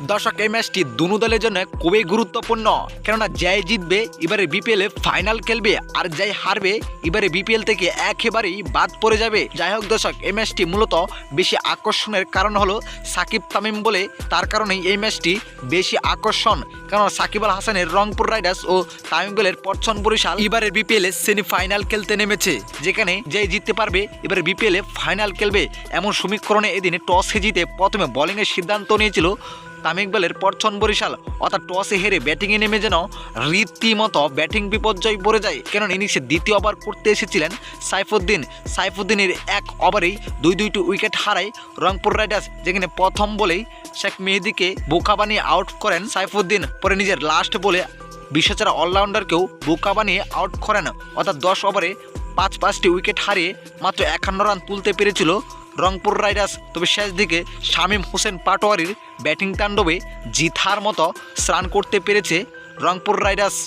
দর্শক, এই ম্যাচটি দুনো দলের জন্য খুবই গুরুত্বপূর্ণ। কেননা যাই জিতবে, এবারে বিপিএল এ ফাইনাল খেলবে, আর যাই হারবে, এবারে বিপিএল থেকে একেবারেই বাদ পড়ে যাবে। যাই হোক দর্শক, এই ম্যাচটি মূলত বেশি আকর্ষণের কারণ হলো সাকিব তামিম বলে, তার কারণেই এই ম্যাচটি বেশি আকর্ষণ। কারণ সাকিব আল হাসানের রংপুর রাইডার্স ও তামিম গোলের পরছন বরিশাল এবারে বিপিএল এ সেমিফাইনাল খেলতে নেমেছে, যেখানে যে জিততে পারবে, এবারে বিপিএল এ ফাইনাল খেলবে। এমন সমীকরণে এদিনে টসে জিতে প্রথমে বোলিংয়ের সিদ্ধান্ত নিয়েছিল তামিম পরছন বরিশাল, অর্থাৎ টসে হেরে ব্যাটিংয়ে নেমে যেন রীতিমতো ব্যাটিং বিপর্যয় পড়ে যায়। কেন ইনিংসে দ্বিতীয় ওভার করতে এসেছিলেন সাইফুদ্দিন। সাইফুদ্দিনের এক ওভারেই দুই দুইটি উইকেট হারায় রংপুর রাইডার্স, যেখানে প্রথম বলেই শেখ মেহেদিকে বোকা বানিয়ে আউট করেন সাইফুদ্দিন। পরে নিজের লাস্ট বলে বিশ্বচারা অলরাউন্ডারকেও বোকা বানিয়ে আউট করেন। অর্থাৎ দশ ওভারে পাঁচ পাঁচটি উইকেট হারিয়ে মাত্র একান্ন রান তুলতে পেরেছিল রংপুর রাইডার্স। তবে শেষ দিকে শামীম হোসেন পাটোয়ারির ব্যাটিং তাণ্ডবে জিথার মতো স্নান করতে পেরেছে রংপুর রাইডার্স।